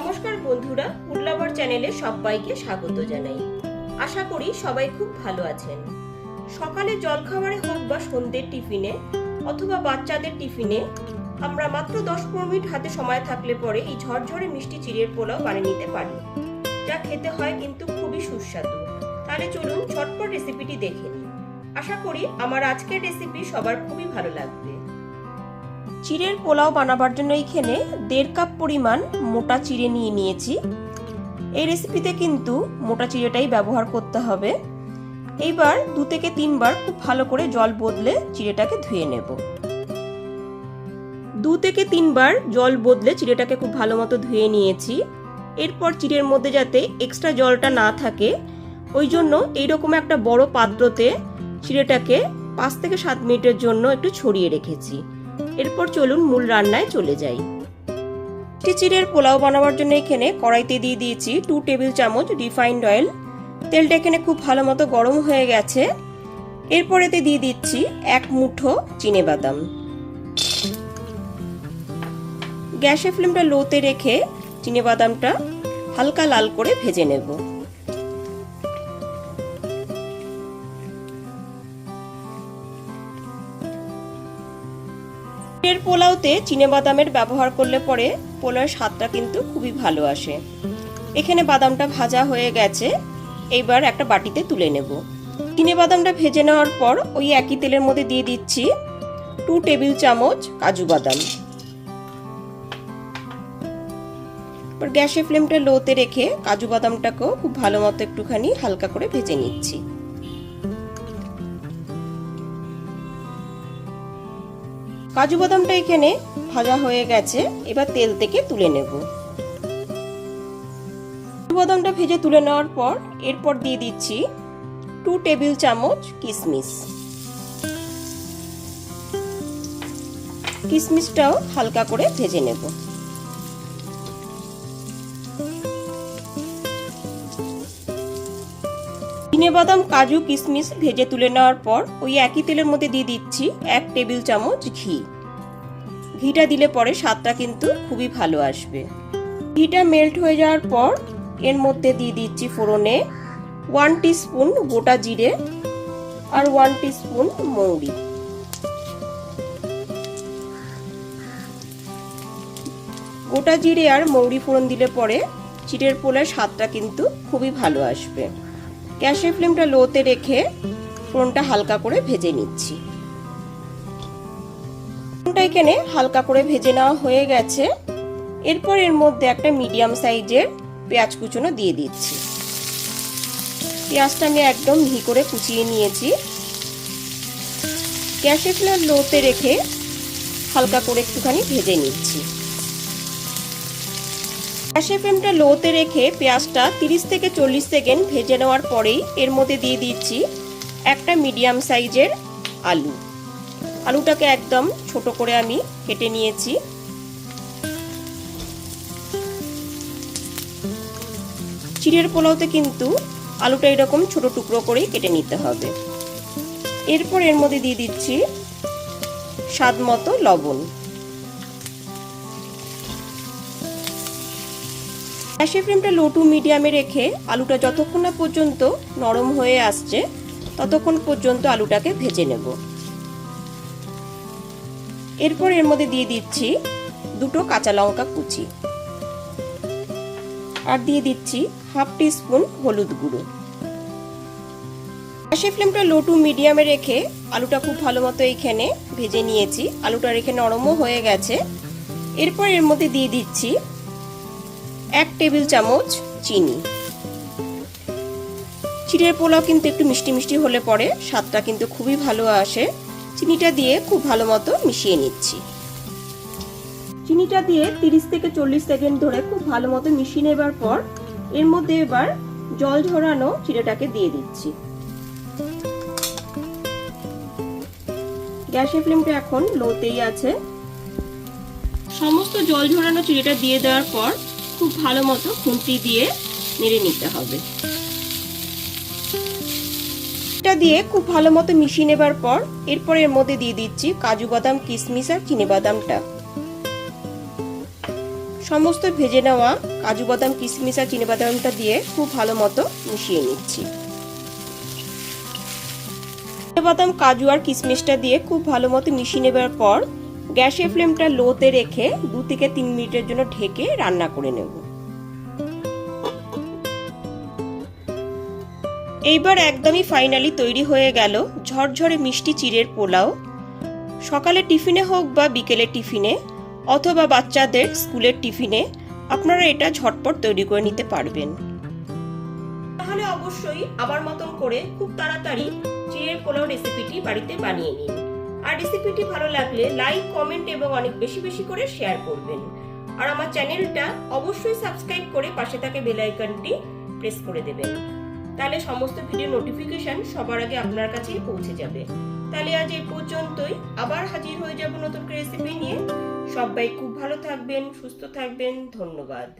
নমস্কার বন্ধুরা উডলাভার চ্যানেলে সবাইকে স্বাগত জানাই। আশা করি সবাই খুব ভালো আছেন। সকালে জলখাবারে হোক বা সন্ধ্যের টিফিনে, অথবা বাচ্চাদের টিফিনে, আমরা মাত্র দশ পনেরো মিনিট হাতে সময় থাকলে পরে এই ঝরঝরে মিষ্টি চিড়ের পোলাও বানিয়ে নিতে পারি। যা খেতে হয় কিন্তু খুবই সুস্বাদু। তাহলে চলুন ঝটপট রেসিপিটি দেখে নিই। আশা করি আমার আজকের রেসিপি সবার খুবই ভালো লাগবে। চিড়ের পোলাও বানাবার জন্য এইখানে দেড় কাপ পরিমাণ মোটা চিড়ে নিয়ে নিয়েছি। এই রেসিপিতে কিন্তু মোটা চিড়েটাই ব্যবহার করতে হবে। এইবার দু থেকে তিনবার খুব ভালো করে জল বদলে চিড়েটাকে ধুয়ে নেব। দু থেকে তিনবার জল বদলে চিড়েটাকে খুব ভালো মতো ধুয়ে নিয়েছি। এরপর চিড়ের মধ্যে যাতে এক্সট্রা জলটা না থাকে, ওই জন্য এইরকম একটা বড় পাত্রতে চিড়েটাকে পাঁচ থেকে সাত মিনিটের জন্য একটু ছড়িয়ে রেখেছি। এরপর চলুন মূল রান্নায় চলে যাই। চিচিরের পোলাও বানাবার জন্য এখানে কড়াইতে দিয়ে দিয়েছি টু টেবিল চামচ রিফাইন্ড অয়েল তেলটা এখানে খুব ভালো মতো গরম হয়ে গেছে। এরপর এতে দিয়ে দিচ্ছি এক মুঠো চিনে বাদাম। গ্যাসের ফ্লেমটা লোতে রেখে চিনে বাদামটা হালকা লাল করে ভেজে নেব। এর পোলাওতে বাদামের ব্যবহার করলে পরে পোলাওয়ের স্বাদটা কিন্তু খুবই ভালো আসে। এখানে বাদামটা ভাজা হয়ে গেছে। এইবার একটা বাটিতে তুলে নেব। চিনে বাদামটা ভেজে নেওয়ার পর ওই একই তেলের মধ্যে দিয়ে দিচ্ছি টু টেবিল চামচ কাজু বাদাম। গ্যাসের ফ্লেমটা লোতে রেখে কাজু বাদামটাকেও খুব ভালো মতো একটুখানি হালকা করে ভেজে নিচ্ছি। কাজু বাদামটা এখানে ভাজা হয়ে গেছে। এবার তেল থেকে তুলে নেব। কাজু বাদামটা ভেজে তুলে নেওয়ার পর এরপর দিয়ে দিচ্ছি টু টেবিল চামচ কিশমিশ কিশমিশটাও হালকা করে ভেজে নেব। বাদাম, কাজু কিশমিশ ভেজে তুলে নেওয়ার পর ওই একই তেলের মধ্যে দিয়ে দিচ্ছি এক টেবিল চামচ ঘি। ঘিটা দিলে পরে স্বাদটা কিন্তু খুবই ভালো আসবে। ঘিটা মেল্ট হয়ে যাওয়ার পর এর মধ্যে দিয়ে দিচ্ছি ফোড়নে ওয়ান স্পুন গোটা জিরে আর ওয়ান স্পুন মৌরি। গোটা জিরে আর মৌরি ফোড়ন দিলে পরে চিটের পোলার স্বাদটা কিন্তু খুবই ভালো আসবে। গ্যাসের ফ্লেমটা লোতে রেখে ফোড়নটা হালকা করে ভেজে নিচ্ছি। ফোড়নটা এখানে হালকা করে ভেজে নেওয়া হয়ে গেছে। এরপর এর মধ্যে একটা মিডিয়াম সাইজের পেঁয়াজ কুচনো দিয়ে দিচ্ছি। পেঁয়াজটা আমি একদম মিহি করে কুচিয়ে নিয়েছি। গ্যাসের ফ্লেম লোতে রেখে হালকা করে একটুখানি ভেজে নিচ্ছি। গ্যাসের ফ্লেমটা লোতে রেখে পেঁয়াজটা 30 থেকে চল্লিশ সেকেন্ড ভেজে নেওয়ার পরেই এর মধ্যে দিয়ে দিচ্ছি একটা মিডিয়াম সাইজের আলু। আলুটাকে একদম ছোট করে আমি কেটে নিয়েছি। চিড়ের পোলাওতে কিন্তু আলুটা এরকম ছোট টুকরো করেই কেটে নিতে হবে। এরপর এর মধ্যে দিয়ে দিচ্ছি স্বাদ মতো লবণ। গ্যাসের ফ্লেমটা লো টু মিডিয়ামে রেখে আলুটা যতক্ষণ না পর্যন্ত নরম হয়ে আসছে, ততক্ষণ পর্যন্ত আলুটাকে ভেজে নেব। এরপর এর মধ্যে দিয়ে দিচ্ছি দুটো কাঁচা লঙ্কা কুচি। আর দিয়ে দিচ্ছি হাফ টি স্পুন হলুদ গুঁড়ো। গ্যাসের ফ্লেমটা লো টু মিডিয়ামে রেখে আলুটা খুব ভালো মতো এইখানে ভেজে নিয়েছি। আলুটা রেখে নরমও হয়ে গেছে। এরপর এর মধ্যে দিয়ে দিচ্ছি এক টেবিল চামচ চিনি। চিড়ের পোলাও কিন্তু একটু মিষ্টি মিষ্টি হলে পরে স্বাদটা কিন্তু খুবই ভালো আসে। চিনিটা দিয়ে খুব ভালো মতো মিশিয়ে নিচ্ছি। চিনিটা দিয়ে তিরিশ থেকে চল্লিশ সেকেন্ড ধরে খুব ভালো মতো মিশিয়ে নেবার পর এর মধ্যে এবার জল ঝরানো চিড়েটাকে দিয়ে দিচ্ছি। গ্যাসের ফ্লেমটা এখন লোতেই আছে। সমস্ত জল ঝরানো চিড়েটা দিয়ে দেওয়ার পর খুব ভালো মতো খুন্তি দিয়ে নেড়ে নিতে হবে। এটা দিয়ে খুব ভালো মতো মিশিয়ে নেবার পর এরপর এর মধ্যে দিয়ে দিচ্ছি কাজু বাদাম কিশমিশ আর চিনি বাদামটা। সমস্ত ভেজে নেওয়া কাজু বাদাম কিশমিশ আর বাদামটা দিয়ে খুব ভালো মতো মিশিয়ে নিচ্ছি। বাদাম, কাজু আর কিশমিশটা দিয়ে খুব ভালো মতো মিশিয়ে নেবার পর গ্যাসের ফ্লেমটা লোতে রেখে দু থেকে তিন মিনিটের জন্য ঢেকে রান্না করে নেব। এইবার একদমই ফাইনালি তৈরি হয়ে গেল ঝরঝরে মিষ্টি চিড়ের পোলাও। সকালে টিফিনে হোক বা বিকেলে টিফিনে, অথবা বাচ্চাদের স্কুলের টিফিনে, আপনারা এটা ঝটপট তৈরি করে নিতে পারবেন। তাহলে অবশ্যই আমার মতন করে খুব তাড়াতাড়ি চিড়ের পোলাও রেসিপিটি বাড়িতে বানিয়ে নিন। রেসিপিটি ভালো লাগলে লাইক কমেন্ট এবং অনেক বেশি বেশি করে শেয়ার করবেন। আর আমার চ্যানেলটা অবশ্যই সাবস্ক্রাইব করে পাশে থাকা বেল আইকনটি প্রেস করে দেবেন। তাহলে সমস্ত ভিডিও নোটিফিকেশন সবার আগে আপনার কাছেই পৌঁছে যাবে। তাহলে আজ এই পর্যন্তই। আবার হাজির হয়ে যাব নতুন রেসিপি নিয়ে। সবাই খুব ভালো থাকবেন, সুস্থ থাকবেন। ধন্যবাদ।